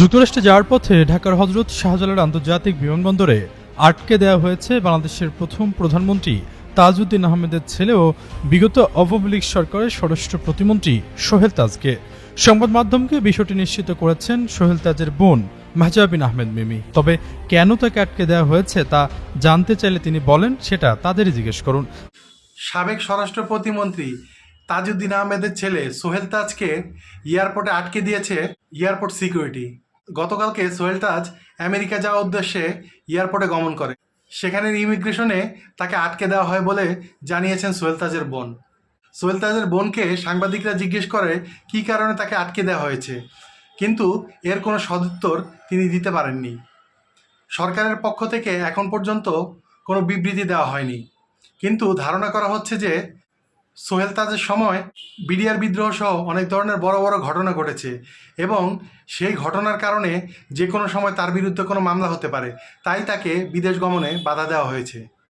যুক্তরাষ্ট্রে যাওয়ার পথে ঢাকার হজরত শাহজালাল আন্তর্জাতিক বিমানবন্দরে আটকে দেওয়া হয়েছে বাংলাদেশের প্রথম প্রধানমন্ত্রী তাজউদ্দিন আহমেদের ছেলে ও বিগত আওয়ামী লীগ সরকারের স্বরাষ্ট্র প্রতিমন্ত্রী সোহেল তাজকে। সংবাদ মাধ্যমকে বিষয়টি নিশ্চিত করেছেন সোহেল তাজের বোন মাহজাবিন আহমেদ মিমি। তবে কেন তাকে আটকে দেওয়া হয়েছে তা জানতে চাইলে তিনি বলেন, সেটা তাদেরই জিজ্ঞেস করুন। সাবেক স্বরাষ্ট্র প্রতিমন্ত্রী তাজউদ্দিন আহমেদের ছেলে সোহেল তাজকে এয়ারপোর্টে আটকে দিয়েছে এয়ারপোর্ট সিকিউরিটি। গতকালকে সোহেল তাজ আমেরিকা যাওয়ার উদ্দেশ্যে এয়ারপোর্টে গমন করে। সেখানের ইমিগ্রেশনে তাকে আটকে দেওয়া হয় বলে জানিয়েছেন সোহেল তাজের বোন। সোহেল তাজের বোনকে সাংবাদিকরা জিজ্ঞেস করে কী কারণে তাকে আটকে দেওয়া হয়েছে, কিন্তু এর কোনো সদুত্তর তিনি দিতে পারেননি। সরকারের পক্ষ থেকে এখন পর্যন্ত কোনো বিবৃতি দেওয়া হয়নি। কিন্তু ধারণা করা হচ্ছে যে সোহেল তাজের সময় বিডিআর বিদ্রোহ সহ অনেক ধরনের বড় বড় ঘটনা ঘটেছে এবং সেই ঘটনার কারণে যে কোনো সময় তার বিরুদ্ধে কোনো মামলা হতে পারে। তাই তাকে বিদেশ গমনে বাধা দেওয়া হয়েছে।